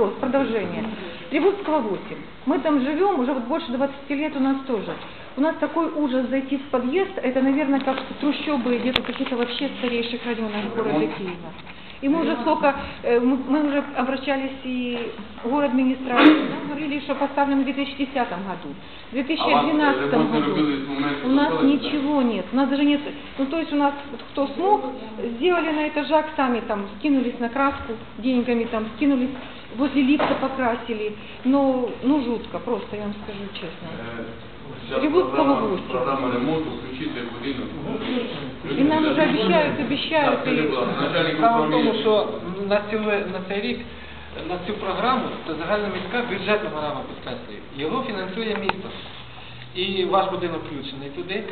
вопрос, продолжение. Требовского 8. Мы там живем, уже вот больше 20 лет у нас тоже. У нас такой ужас зайти в подъезд, это, наверное, как трущобы где-то каких-то вообще старейших районах города Киева. И мы уже сколько, э, мы, уже обращались и в город администрацию, нам говорили, что поставлен в 2010 году, в 2012 ремонт не году. У нас ничего нет, у нас даже нет, ну то есть у нас вот кто смог, сделали на этажах сами там, скинулись на краску деньгами там, скинулись, возле лифта покрасили, но, ну жутко, просто я вам скажу честно. Програма- Коловосі. Програма ремонту, включити будинок. І нам вже обіцяють, обіцяють, і- Справа в тому, що на, цю, на цей рік на цю програму це загальноміська бюджетна програма підкреслюю. Його фінансує місто. І ваш будинок включений туди.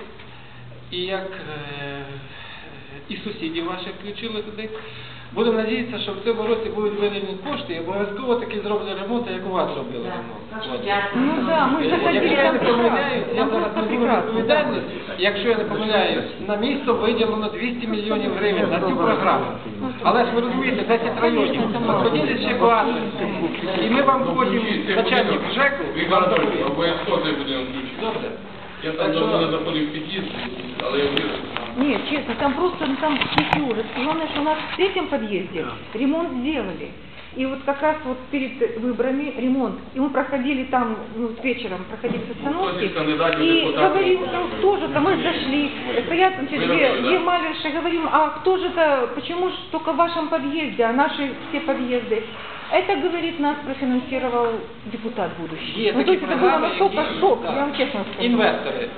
І як е, і сусідів ваших включили туди. Будемо надіятися, що в цьому році будуть виділені кошти і обов'язково таки зроблять ремонт, як у вас зробили ремонт. Ну да, мы же заходили Якщо я не помиляюсь, я зараз не буду відповідальність, якщо я не помиляюсь, на місто виділено 200 мільйонів гривень на цю програму. Але ж ви розумієте, 10 районів, розподілять ще багато. І ми вам потім, начальник ЖЕКу, обов'язково цей будинок включити. Добре. Я там давно не заходив під'їзд, але я там. Нет, честно, там просто, ну, там чистый ужас. И Главное, что у нас в третьем подъезде ремонт сделали. И вот как раз вот перед выборами ремонт. И мы проходили там, ну, с вечером проходили с остановки. Кто из кандидатов в И депутаты? говорим, ну, кто же это, мы зашли, стоят, значит, Вы две, зашли, да? две малыши, говорим, а кто же это, почему же только в вашем подъезде, а наши все подъезды? Это, говорит, нас профинансировал депутат будущий. Є ну, то такі есть это было програми, настолько які, шок, так, я вам честно скажу. інвестори.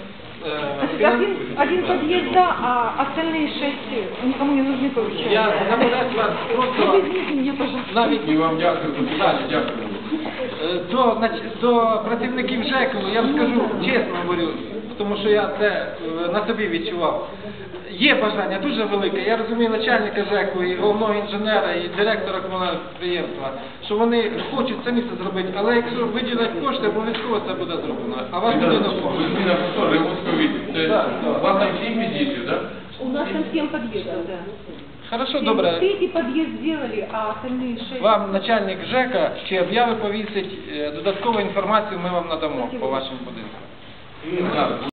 е, Значит, один, один подъезд, да, а остальные шесть э, никому не нужны получается. Я наперед вас Ну, просто извините меня, пожалуйста. навіть І вам дякую за питання, дякую. Е, До, нач- до працівників ЖЕКу я вам скажу, чесно говорю, тому що я це е, на собі відчував. Є бажання дуже велике. Я розумію начальника ЖЕКу і головного інженера, і директора комунального підприємства, що вони хочуть самі це зробити, але якщо виділять кошти, обов'язково це буде зроблено. А ваш будинок Ви зміна що, ремонтської Це Так, так. у вас там сім під'їздів, так? У нас там семь подъездов, да. Хорошо, добре. Третий подъезд сделали, а остальные шесть. Вам начальник ЖЕКа чи об'яви повісить, е, додаткову інформацію ми вам надамо по вашому будинку. Так.